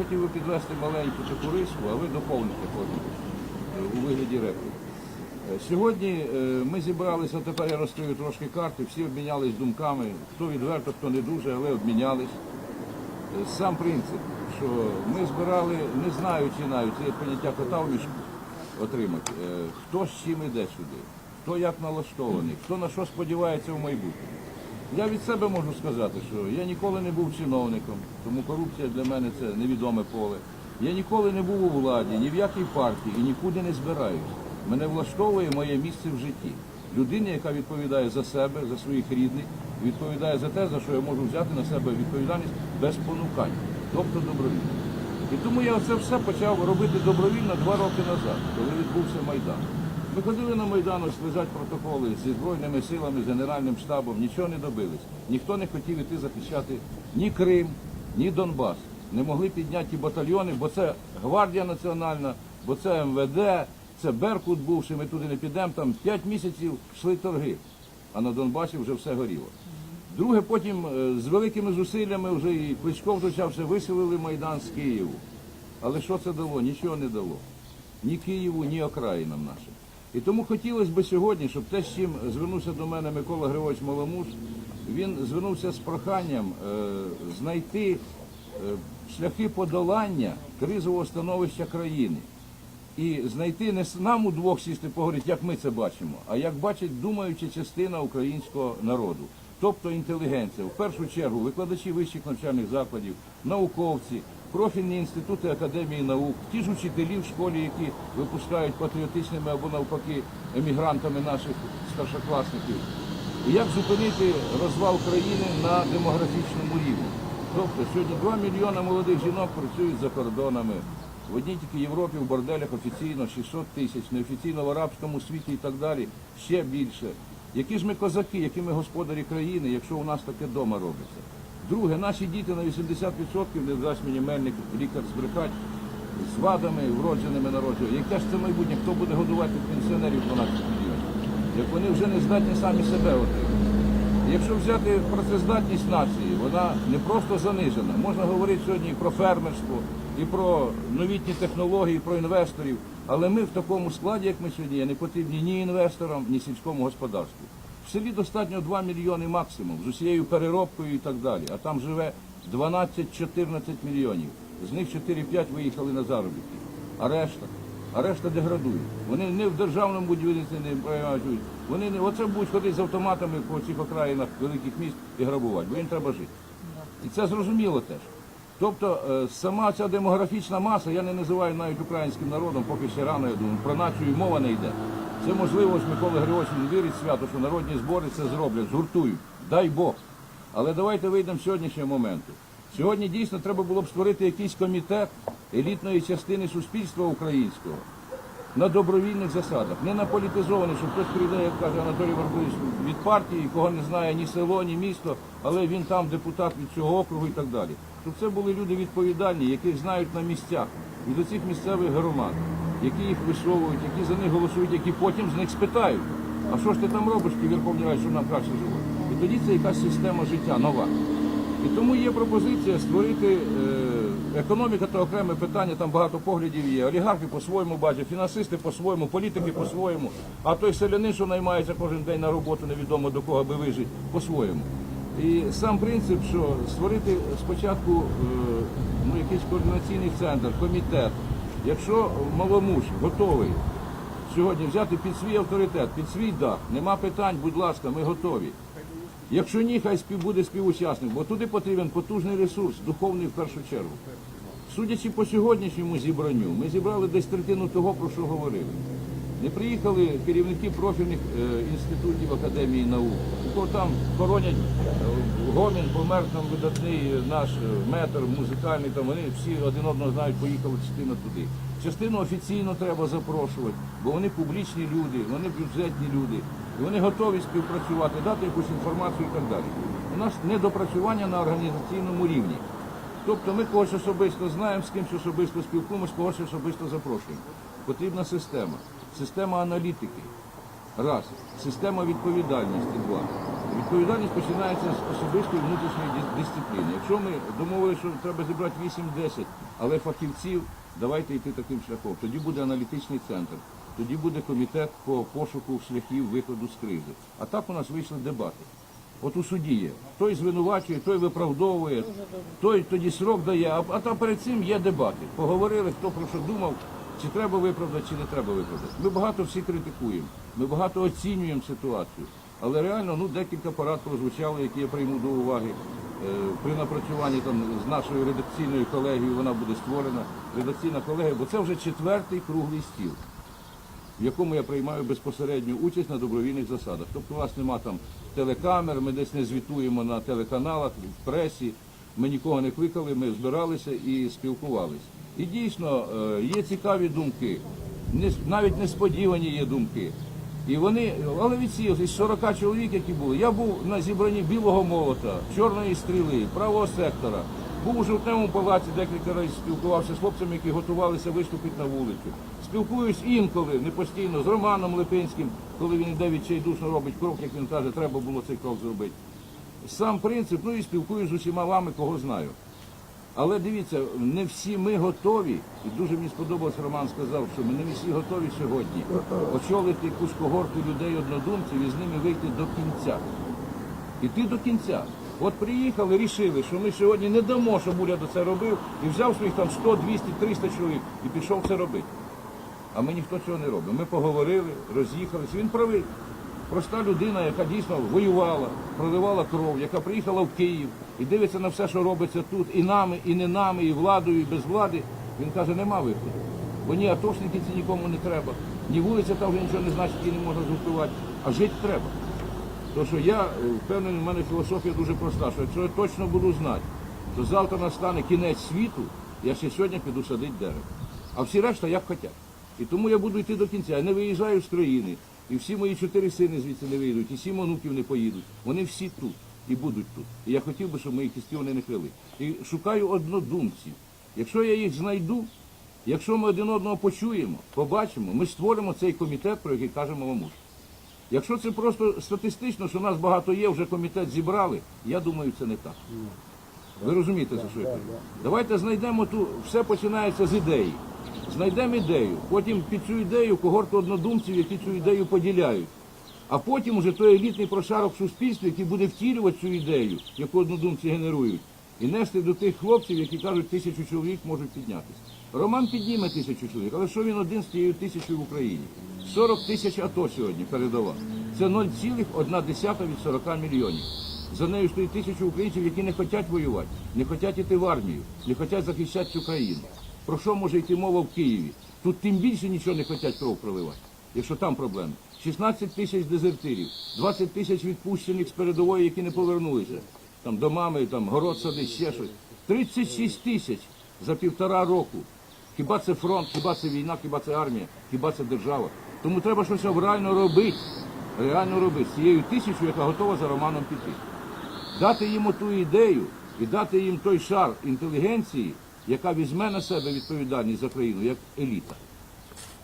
Хотів би підвести маленьку таку риску, а ви доповните потім е, у вигляді репліки. Е, Сьогодні е, ми зібралися, тепер я розкрию трошки карти, всі обмінялись думками, хто відверто, хто не дуже, але обмінялись. Сам принцип, що ми збирали, не знаючи навіть, є поняття кота в мішку отримати, хто з чим іде сюди, хто як налаштований, хто на що сподівається в майбутньому. Я від себе можу сказати, що я ніколи не був чиновником, тому корупція для мене це невідоме поле. Я ніколи не був у владі, ні в якій партії і нікуди не збираюсь. Мене влаштовує моє місце в житті. Людина, яка відповідає за себе, за своїх рідних, відповідає за те, за що я можу взяти на себе відповідальність без понукань, тобто добровільно. І тому я це все почав робити добровільно два роки назад, коли відбувся Майдан. Ми ходили на Майдан, лежать протоколи зі Збройними силами, з Генеральним штабом, нічого не добились. Ніхто не хотів іти захищати ні Крим, ні Донбас. Не могли підняти батальйони, бо це Гвардія Національна, бо це МВД, це Беркут бувший, ми туди не підемо. Там п'ять місяців йшли торги, а на Донбасі вже все горіло. Друге, потім е, з великими зусиллями вже і Кличко втручався, виселили Майдан з Києву. Але що це дало? Нічого не дало. Ні Києву, ні окраїнам нашим. І тому хотілося б сьогодні, щоб те, з чим звернувся до мене Микола Григорович Маломуж, він звернувся з проханням е, знайти е, шляхи подолання кризового становища країни. І знайти не нам удвох сісти поговорити, як ми це бачимо, а як бачить думаюча частина українського народу, тобто інтелігенція. В першу чергу викладачі вищих навчальних закладів, науковці, профільні інститути академії наук, ті ж учителі в школі, які випускають патріотичними або навпаки емігрантами наших старшокласників. І як зупинити розвал країни на демографічному рівні? Тобто сьогодні 2 мільйони молодих жінок працюють за кордонами. В одній тільки Європі в борделях офіційно 600 тисяч, неофіційно в арабському світі і так далі ще більше. Які ж ми козаки, які ми господарі країни, якщо у нас таке вдома робиться? Друге, наші діти на 80% не дасть мені мельник лікар збрехать з вадами, вродженими народженнями. Яке ж це майбутнє? Хто буде годувати пенсіонерів 12 мільйонів? Як вони вже не здатні самі себе отримати. Якщо взяти працездатність нації, вона не просто занижена. Можна говорити сьогодні і про фермерство, і про новітні технології, і про інвесторів. Але ми в такому складі, як ми сьогодні, не потрібні ні інвесторам, ні сільському господарству. В селі достатньо 2 мільйони максимум з усією переробкою і так далі. А там живе 12-14 мільйонів. З них 4-5 виїхали на заробітки. А решта? А решта деградують. Вони не в державному будівництві не приймають. Вони не оце будуть ходити з автоматами по цих окраїнах великих міст і грабувати, бо їм треба жити. І це зрозуміло теж. Тобто е, сама ця демографічна маса, я не називаю навіть українським народом, поки ще рано, я думаю, про націю мова не йде. Це можливо, Микола Григорович він вірить свято, що народні збори це зроблять, згуртують. Дай Бог. Але давайте вийдемо з сьогоднішнього моменту. Сьогодні дійсно треба було б створити якийсь комітет елітної частини суспільства українського на добровільних засадах, не на політизованих, що хтось прийде, як каже Анатолій Варбович, від партії, кого не знає ні село, ні місто, але він там депутат від цього округу і так далі. Щоб це були люди відповідальні, яких знають на місцях, від оцих місцевих громад, які їх висовують, які за них голосують, які потім з них спитають. А що ж ти там робиш, ті Верховній Раді, щоб нам краще жило? І тоді це якась система життя нова. І тому є пропозиція створити е, економіка то окреме питання, там багато поглядів є. Олігархи по-своєму бачать, фінансисти по-своєму, політики по-своєму, а той селянин, що наймається кожен день на роботу, невідомо до кого аби вижити, по-своєму. І сам принцип, що створити спочатку е, ну, якийсь координаційний центр, комітет. Якщо маломуж готовий сьогодні взяти під свій авторитет, під свій дах, нема питань, будь ласка, ми готові. Якщо ні, хай спів буде співучасник, бо туди потрібен потужний ресурс, духовний в першу чергу. Судячи по сьогоднішньому зібранню, ми зібрали десь третину того, про що говорили. Не приїхали керівники профільних е, інститутів Академії наук, бо там хоронять е, Гомін, помер там видатний наш е, метр, музикальний, там вони всі один одного знають, поїхали частина туди. Частину офіційно треба запрошувати, бо вони публічні люди, вони бюджетні люди, і вони готові співпрацювати, дати якусь інформацію і так далі. У нас недопрацювання на організаційному рівні. Тобто ми когось особисто знаємо, з кимось особисто спілкуємося, когось особисто запрошуємо. Потрібна система, система аналітики. Раз. Система відповідальності. Два. Відповідальність починається з особистої внутрішньої дисципліни. Якщо ми домовилися, що треба зібрати 8-10 Але фахівців давайте йти таким шляхом. Тоді буде аналітичний центр, тоді буде комітет по пошуку шляхів виходу з кризи. А так у нас вийшли дебати. От у суді є. Той звинувачує, той виправдовує, той тоді срок дає, а, а там перед цим є дебати. Поговорили, хто про що думав, чи треба виправдати, чи не треба виправдати. Ми багато всі критикуємо, ми багато оцінюємо ситуацію. Але реально ну, декілька порад прозвучало, які я прийму до уваги. Е, При напрацюванні там з нашою редакційною колегією вона буде створена. Редакційна колегія, бо це вже четвертий круглий стіл в якому я приймаю безпосередню участь на добровільних засадах. Тобто у вас нема там телекамер, ми десь не звітуємо на телеканалах, в пресі, ми нікого не кликали, ми збиралися і спілкувалися. І дійсно е, є цікаві думки, навіть несподівані є думки. І вони, але відсіялися із 40 чоловік, які були. Я був на зібранні білого молота, чорної стріли, правого сектора. Був у жовтневому палаці декілька разів спілкувався з хлопцями, які готувалися виступити на вулицю. Спілкуюсь інколи, не постійно, з Романом Липинським, коли він йде відчайдушно робить крок, як він каже, треба було цей крок зробити. Сам принцип, ну і спілкуюсь з усіма вами, кого знаю. Але дивіться, не всі ми готові, і дуже мені сподобалось, Роман сказав, що ми не всі готові сьогодні очолити якусь когорту людей однодумців і з ними вийти до кінця. Іти до кінця. От приїхали, рішили, що ми сьогодні не дамо, щоб уряд це робив, і взяв своїх там 100, 200, 300 чоловік і пішов це робити. А ми ніхто цього не робимо. Ми поговорили, роз'їхалися. Він правий. Проста людина, яка дійсно воювала, проливала кров, яка приїхала в Київ і дивиться на все, що робиться тут, і нами, і не нами, і владою, і без влади. Він каже, нема виходу. Бо ні атошники ці нікому не треба, ні вулиця там вже нічого не значить, її не можна згуртувати, а жити треба. То що я е, впевнений, в мене філософія дуже проста, що якщо я точно буду знати, що завтра настане кінець світу, я ще сьогодні піду садити дерево. А всі решта як хочуть. І тому я буду йти до кінця. Я не виїжджаю з країни. І всі мої чотири сини звідси не вийдуть, і сім онуків не поїдуть. Вони всі тут і будуть тут. І я хотів би, щоб мої кістки вони не крили. І шукаю однодумців. Якщо я їх знайду, якщо ми один одного почуємо, побачимо, ми створимо цей комітет, про який каже Маламуш. Якщо це просто статистично, що нас багато є, вже комітет зібрали, я думаю, це не так. Ви розумієте, за що я кажу? Давайте знайдемо ту, все починається з ідеї. Знайдемо ідею, потім під цю ідею когорту однодумців, які цю ідею поділяють. А потім уже той елітний прошарок в суспільстві, який буде втілювати цю ідею, яку однодумці генерують, і нести до тих хлопців, які кажуть, тисячу чоловік можуть піднятися. Роман підніме тисячу чоловік, але що він один з тією тисячою в Україні? 40 тисяч АТО сьогодні передала. Це 0,1 від 40 мільйонів. За нею стоїть тисячу українців, які не хочуть воювати, не хочуть йти в армію, не хочуть захищати цю країну. Про що може йти мова в Києві? Тут тим більше нічого не хочуть кров проливати, якщо там проблеми. 16 тисяч дезертирів, 20 тисяч відпущених з передової, які не повернулися. Там до мами, там город садить, ще щось. 36 тисяч за півтора року. Хіба це фронт, хіба це війна, хіба це армія, хіба це держава? Тому треба щось реально робити. Реально робити з цією тисячою, яка готова за Романом піти дати їм ту ідею і дати їм той шар інтелігенції, яка візьме на себе відповідальність за країну як еліта.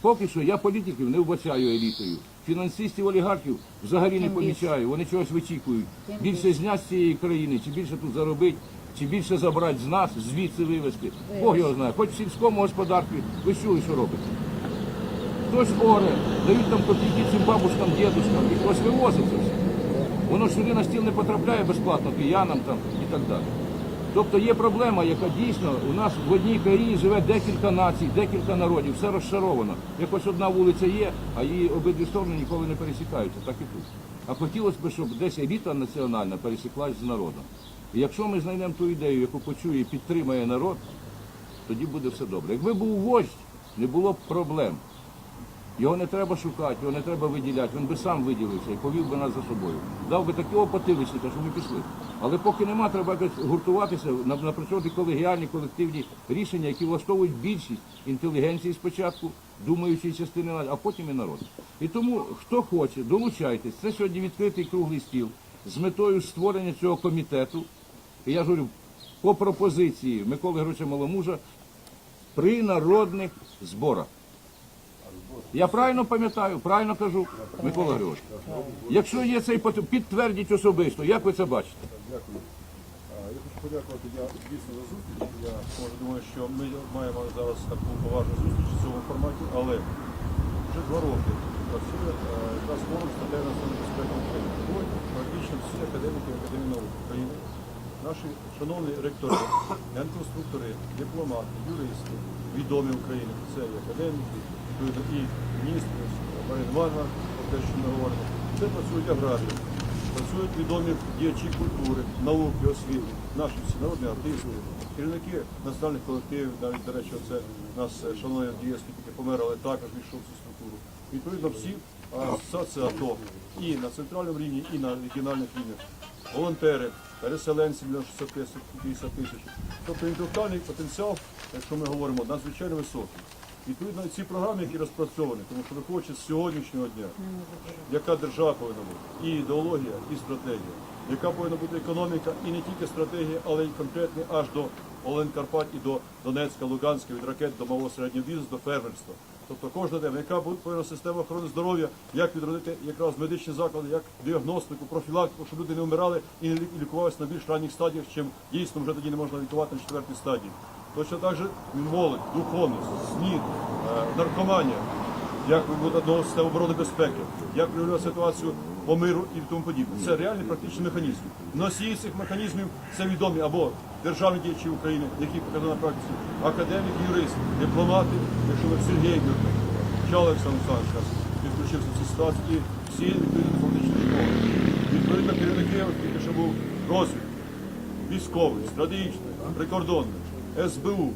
Поки що я політиків не вбачаю елітою. Фінансистів, олігархів взагалі не помічаю. Вони чогось вичікують. Більше зняти з цієї країни, чи більше тут заробити, чи більше забрати з нас, звідси вивезти. Бог його знає. Хоч в сільському господарстві ви чули, що робите. Хтось оре, дають там копійки цим бабушкам, дідушкам, і хтось вивозить це все. Воно сюди на стіл не потрапляє безплатно киянам там і так далі. Тобто є проблема, яка дійсно у нас в одній країні живе декілька націй, декілька народів, все розшаровано. Якось одна вулиця є, а її обидві сторони ніколи не пересікаються, так і тут. А хотілося б, щоб десь еліта національна пересіклась з народом. І якщо ми знайдемо ту ідею, яку почує і підтримає народ, тоді буде все добре. Якби був вождь, не було б проблем. Його не треба шукати, його не треба виділяти, він би сам виділився і повів би нас за собою. Дав би такого потиличника, що ми пішли. Але поки нема, треба якось гуртуватися, на- напрацьовувати колегіальні, колективні рішення, які влаштовують більшість інтелігенції спочатку, думаючої частини, а потім і народ. І тому, хто хоче, долучайтесь. Це сьогодні відкритий круглий стіл з метою створення цього комітету. І я ж говорю, по пропозиції Миколи Григоровича Маломужа при народних зборах. Я правильно пам'ятаю, правильно кажу, Микола Григорович. Якщо є цей потенціал, підтвердіть особисто, як ви це бачите? Дякую. Я хочу подякувати я, дійсно за зустріч. Я може, думаю, що ми маємо зараз таку поважну зустріч в цьому форматі, але вже два роки працює е, якраз форум статей національної безпеки України. Практично всі академіки Академії наук України, наші шановні ректори, генконструктори, дипломати, юристи, відомі України, це і академіки, відповідно, і міністри, Марина про те, що ми говоримо, це працюють аграрії. Працюють відомі діячі культури, науки, освіти, наші всі народні артисти, керівники національних колективів, навіть, до речі, це нас е, шановний Дієвський тільки помер, але також війшов цю структуру. Відповідно, всі асоціації АТО і на центральному рівні, і на регіональних рівнях, волонтери, переселенці для 650 тисяч. Тобто інтелектуальний потенціал, якщо ми говоримо, надзвичайно високий. Відповідно, ці програми, які розпрацьовані, тому що виходячи з сьогоднішнього дня, яка держава повинна бути, і ідеологія, і стратегія, яка повинна бути економіка, і не тільки стратегія, але й конкретні аж до Олен Карпат і до Донецька, Луганська, від ракет до малого середнього бізнесу, до фермерства. Тобто кожна тема, яка повинна система охорони здоров'я, як відродити якраз медичні заклади, як діагностику, профілактику, щоб люди не вмирали і не лікувалися на більш ранніх стадіях, чим дійсно вже тоді не можна лікувати на четвертій стадії. Точно так же молодь, духовність, снід, е, наркоманія, як вибудувати одного систему оборони безпеки, як регулювати ситуацію по миру і тому подібне. Це реальний практичний механізм. Носії цих механізмів це відомі або державні діячі України, які показали на практиці, академіки, юристи, дипломати, якщо ви Сергій Гюрник, Чал Олександр Олександрович підключився в цій ситуації, і всі відповідно дипломатичні дипломи. Відповідно керівники, тільки що був розвідки, військовий, стратегічний, прикордонний, СБУ,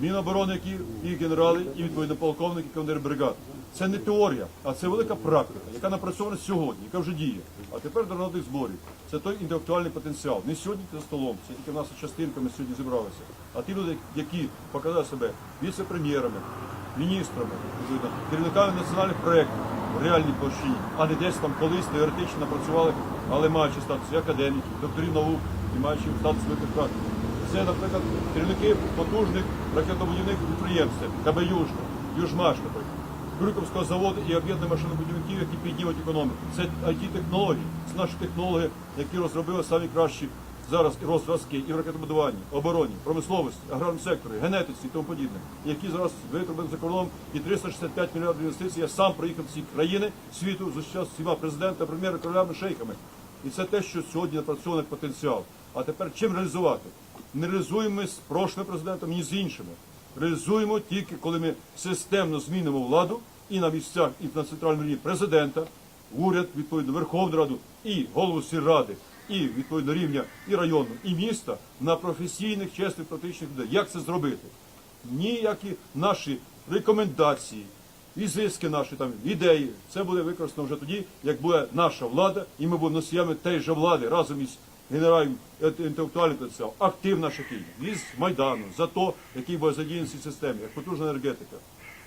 Міноборони, які і генерали, і відповідно полковники, командири бригад. Це не теорія, а це велика практика, яка напрацьована сьогодні, яка вже діє. А тепер до народних зборів. Це той інтелектуальний потенціал. Не сьогодні за столом, це тільки в нас частинка, ми сьогодні зібралися. А ті люди, які показали себе віце-прем'єрами, міністрами, керівниками національних проєктів в реальній площині, а не десь там колись теоретично напрацювали, але маючи статус і академіків, докторів наук і маючи статус практиків. Це, наприклад, керівники потужних ракетобудівних підприємств, КБ Южна, Южмаш, наприклад, Крюковського заводу і об'єднаних машинобудівників, які піднімуть економіку. Це IT-технології, це наші технологи, які розробили самі кращі зараз і розв'язки і в ракетобудуванні, обороні, промисловості, аграрному секторі, генетиці і тому подібне, які зараз витребують за кордоном і 365 мільярдів інвестицій. Я сам проїхав ці країни світу, зустрічався з всіма президентами, прем'єрами, королями, шейхами. І це те, що сьогодні напрацьований потенціал. А тепер чим реалізувати? Не реалізуємо з прошлим президентом, ні з іншими. Реалізуємо тільки, коли ми системно змінимо владу і на місцях, і на центральному рівні президента, уряд, відповідно, Верховну Раду і голову сільради, і відповідно рівня і району, і міста на професійних, чесних, практичних людей. Як це зробити? Ніякі наші рекомендації, ізиски наші там ідеї. Це буде використано вже тоді, як буде наша влада, і ми будемо носіями тієї ж влади разом із генеральним е, інтелектуальним потенціалом, актив наших країн, із Майдану, за то, який буде задіяний в цій системі, як потужна енергетика.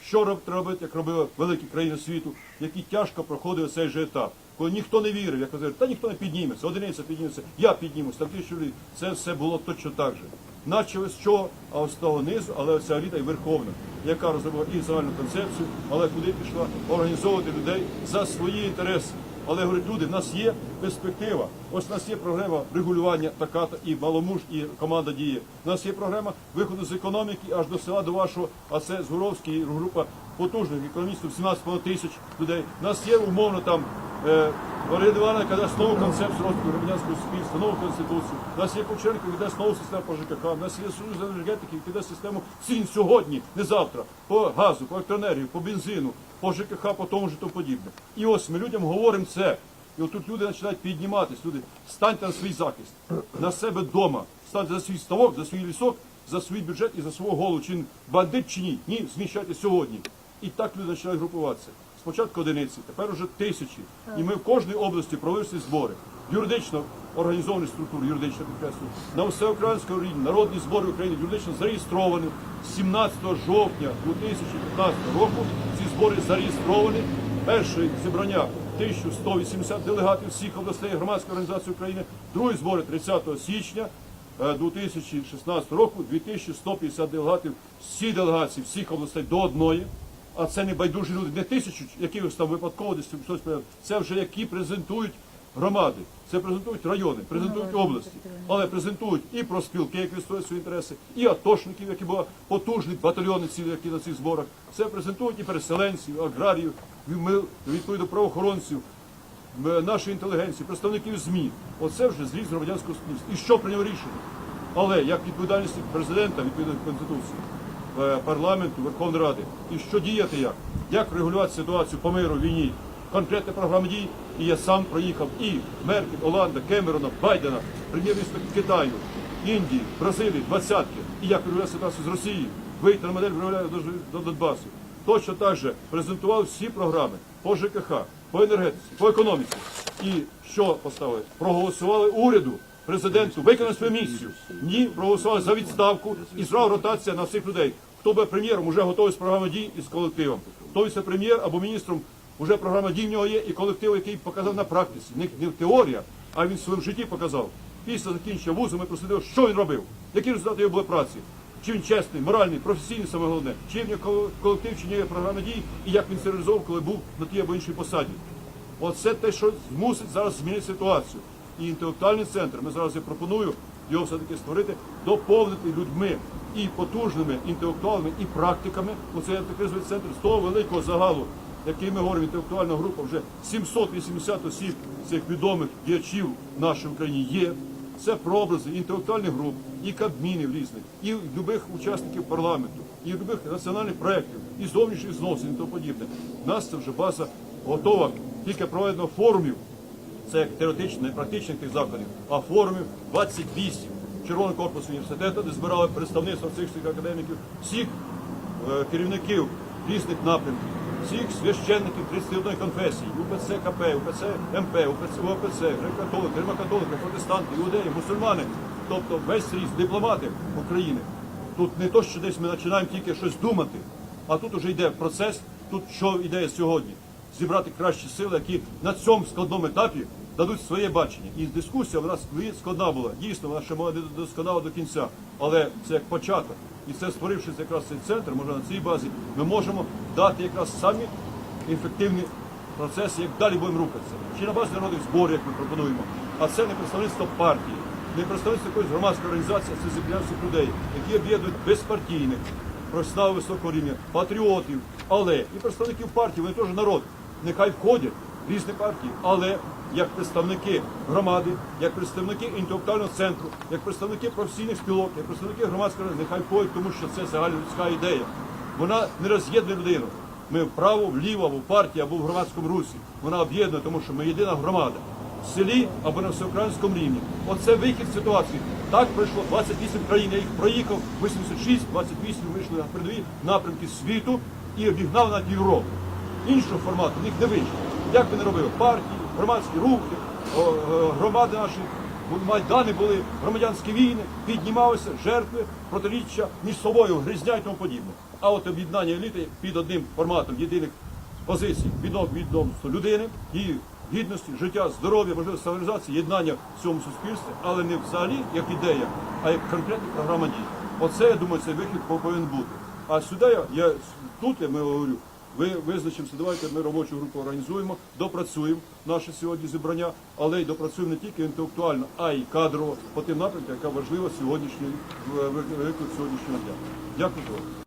Що роб- треба робити, як робили великі країни світу, які тяжко проходили цей же етап. Коли ніхто не вірив, як казали, та ніхто не підніметься, одиниця підніметься, я піднімусь, там тисячу людей. Це все було точно так же. Начали з чого, а з того низу, але оця еліта і верховна, яка розробила і загальну концепцію, але куди пішла організовувати людей за свої інтереси. Але говорять, люди, в нас є перспектива. Ось у нас є програма регулювання така і маломуж, і команда діє. У нас є програма виходу з економіки аж до села, до вашого, а це Згуровський, група потужних економістів, 17 тисяч людей. У нас є умовно там е, Івановна, яка дасть нову концепцію розвитку громадянського суспільства, нову конституцію. У нас є Кучеренко, який дасть нову систему по ЖКХ. У нас є Союз енергетики, який дасть систему цін сьогодні, не завтра, по газу, по електроенергії, по бензину, по ЖКХ, по тому ж тому подібне. І ось ми людям говоримо це. І отут люди починають підніматись, люди, станьте на свій захист, на себе вдома, станьте за свій ставок, за свій лісок, за свій бюджет і за свого голову. Чи бандит чи ні? Ні, зміщайте сьогодні. І так люди починають групуватися. Спочатку одиниці, тепер уже тисячі. І ми в кожній області провели ці збори. Юридично організовані структури, юридично підкреслюю, на всеукраїнському рівні, народні збори України юридично зареєстровані. 17 жовтня 2015 року збори зареєстровані. Перше зібрання 1180 делегатів всіх областей громадської організації України, другі збори 30 січня е, 2016 року 2150 делегатів, всі делегації всіх областей до одної. А це не байдужі люди, не тисячу якихось там випадково десь хтось. Це вже які презентують громади, це презентують райони, презентують області, але презентують і профспілки, які відстоюють свої інтереси, і атошників, які були потужні батальйони, ці, які на цих зборах. Це презентують і переселенців, аграріїв, відповідно правоохоронців, нашої інтелігенції, представників ЗМІ. Оце вже зріз громадянського суспільства. І що прийняв рішення? Але як відповідальність президента, відповідно до Конституції, е, парламенту, Верховної Ради, і що діяти як? Як регулювати ситуацію по миру, війні? Конкретна програма дій, і я сам проїхав і Меркель, Оланда, Кемерона, Байдена, прем'єр-міністр Китаю, Індії, Бразилії, двадцятки, і як регулювати ситуацію з Росією, вийти на модель виробляю до, до Донбасу. Точно так же презентував всі програми по ЖКХ, по енергетиці, по економіці. І що поставили? Проголосували уряду, президенту, виконали свою місію. Ні, проголосували за відставку і зразу ротація на всіх людей. Хто буде прем'єром, вже готовий з програмою дій і з колективом. Хто є прем'єр або міністром, вже програма дій в нього є і колектив, який показав на практиці. Не, теорія, а він в своєму житті показав. Після закінчення вузу ми прослідили, що він робив, які результати його були праці. Чи він чесний, моральний, професійний, саме головне, чи в нього колектив, чи ні програма дій, і як він це реалізовував, коли був на тій або іншій посаді. Оце те, що змусить зараз змінити ситуацію. І інтелектуальний центр, ми зараз я пропоную його все-таки створити, доповнити людьми і потужними інтелектуалами, і практиками. Оцей антикризовий центр з того великого загалу, який ми говоримо, інтелектуальна група, вже 780 осіб цих відомих діячів в нашій Україні є. Це прообрази інтелектуальних груп, і кабмінів різних, і любих учасників парламенту, і любих національних проєктів, і зовнішніх зносин, і тому подібне. У нас це вже база готова, тільки проведено форумів, це як теоретичних і практичних тих заходів, а форумів 28 Червоного корпусу університету, де збирали представництво цих академіків, всіх е, керівників різних напрямків, всіх священників 31 конфесії, УПЦ КП, УПЦ МП, УПЦ, ОПЦ, греко-католики, римокатолики, протестанти, іудеї, мусульмани, тобто весь різ дипломати України. Тут не то, що десь ми починаємо тільки щось думати, а тут вже йде процес, тут що йде сьогодні. Зібрати кращі сили, які на цьому складному етапі дадуть своє бачення. І дискусія вона складна була. Дійсно, вона ще мала не досконала до кінця. Але це як початок. І це створивши якраз цей центр, може на цій базі, ми можемо дати якраз самі ефективні процеси, як далі будемо рухатися. Чи на базі народних зборів, як ми пропонуємо. А це не представництво партії, не представництво якоїсь громадської організації, а це всіх людей, які об'єднують безпартійних, професіоналів високого рівня, патріотів, але і представників партії, вони теж народ. Нехай входять різні партії, але як представники громади, як представники інтелектуального центру, як представники професійних спілок, як представники громадської нехай входять, тому що це загальнолюдська ідея. Вона не роз'єднує людину. Ми вправо, вліво, або в партії, або в громадському русі. Вона об'єднує, тому що ми єдина громада. В селі або на всеукраїнському рівні. Оце вихід ситуації. Так пройшло 28 країн. Я їх проїхав, 86, 28 вийшли на передові напрямки світу і обігнав над Європу. Іншого формату в них не вийшло. Як ви не робили? Партії, громадські рухи, е, громади наші, майдани були, громадянські війни, піднімалися жертви, протиріччя між собою, гризня і тому подібне. А от об'єднання еліти під одним форматом єдиних позицій, відомства людини, її гідності, життя, здоров'я, можливо, стабілізації, єднання в цьому суспільстві, але не взагалі як ідея, а як конкретна програма дій. Оце, я думаю, цей вихід повинен бути. А сюди я, я тут я ми говорю, ви визначимося, давайте ми робочу групу організуємо, допрацюємо наше сьогодні зібрання, але й допрацюємо не тільки інтелектуально, а й кадрово по тим напрямкам, яка важлива сьогоднішній виклик сьогоднішнього дня. Дякую.